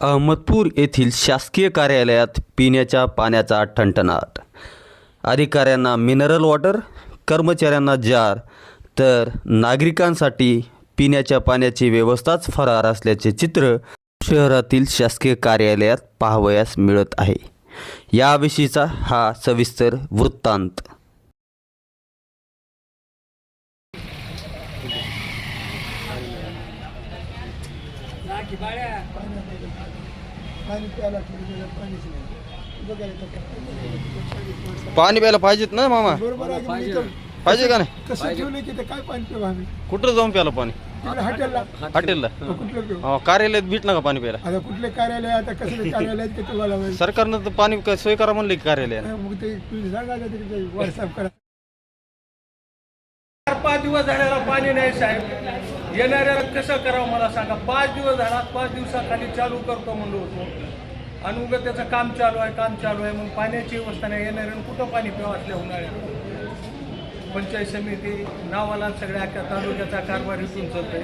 अहमदपूर येथील शासकीय कार्यालयात पिण्याच्या पाण्याचा ठणठणाट. अधिकाऱ्यांना मिनरल वॉटर कर्मचाऱ्यांना जार तर नागरिकांसाठी पिण्याच्या पाण्याची व्यवस्थाच फरार असल्याचे चित्र शहरातील शासकीय कार्यालयात पाहावयास मिळत आहे. याविषयीचा हा सविस्तर वृत्तांत. पाणी प्यायला ठेवलेलं पाणीच नाही बघायला तर काय. पाणी प्यायला पाहिजेत ना. मामा बरोबर पाहिजे का नाही? कसं ठेवलं की ते काय पाणी पिऊ आम्ही? कुठं जाऊन प्याला पाणी? हॉटेलला. हॉटेलला. मग कुठलं अहो, कार्यालयात भेट ना का पाणी प्यायला? आता कुठले कार्यालय आता कसले कार्यालय की तुम्हाला? सरकारनं तर पाणी सोय करा म्हणलं की कार्यालयात मग ते तुम्ही सांगा ना तिकडे व्हॉट्सअप करा. चार पाच दिवस झालेला पाणी नाही साहेब. येणाऱ्याला कसं करावं मला सांगा. पाच दिवस झाला पाच दिवसाखाली चालू करतो म्हणलो होतो. आणि उगं त्याचं काम चालू आहे काम चालू आहे. मग पाण्याची व्यवस्था नाही येणाऱ्यानं कुठं पाणी पिवा असल्या उन्हाळ्यात? पंचायत समिती नावाला सगळ्या अख्ख्या तालुक्याचा कारभार इथून चालतोय.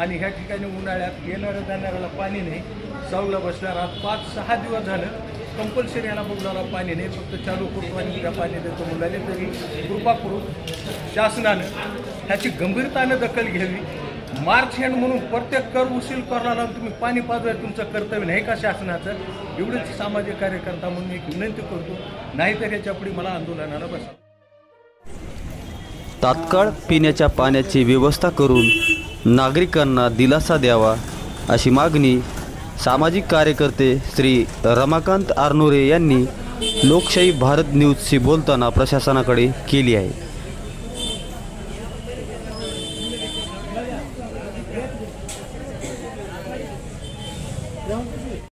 आणि ह्या ठिकाणी उन्हाळ्यात येणाऱ्या जाणाऱ्याला पाणी नाही. सावला बसल्या रात पाच सहा दिवस झालं. कंपल्सरी याला बघायला पाणी नाही. फक्त चालू करतो आणि त्या पाणी देतो मुलाने तरी कृपा करून शासनानं ह्याची गंभीरतानं दखल घ्यावी. मार्च एंड म्हणून प्रत्येक कर उशील करायला तुम्ही पाणी पाजवाय तुमचं कर्तव्य नाही का शासनाचं? एवढंच सामाजिक कार्यकर्ता म्हणून एक विनंती करतो. नाहीतर याच्यापुढे मला आंदोलनाला बसा. तात्काळ पिण्याच्या पाण्याची व्यवस्था करून नागरिकांना दिलासा द्यावा अशी मागणी सामाजिक कार्यकर्ते श्री रमाकांत आरनोरे यांनी लोकशाही भारत न्यूजशी बोलताना प्रशासनाकडे केली आहे. 然后就是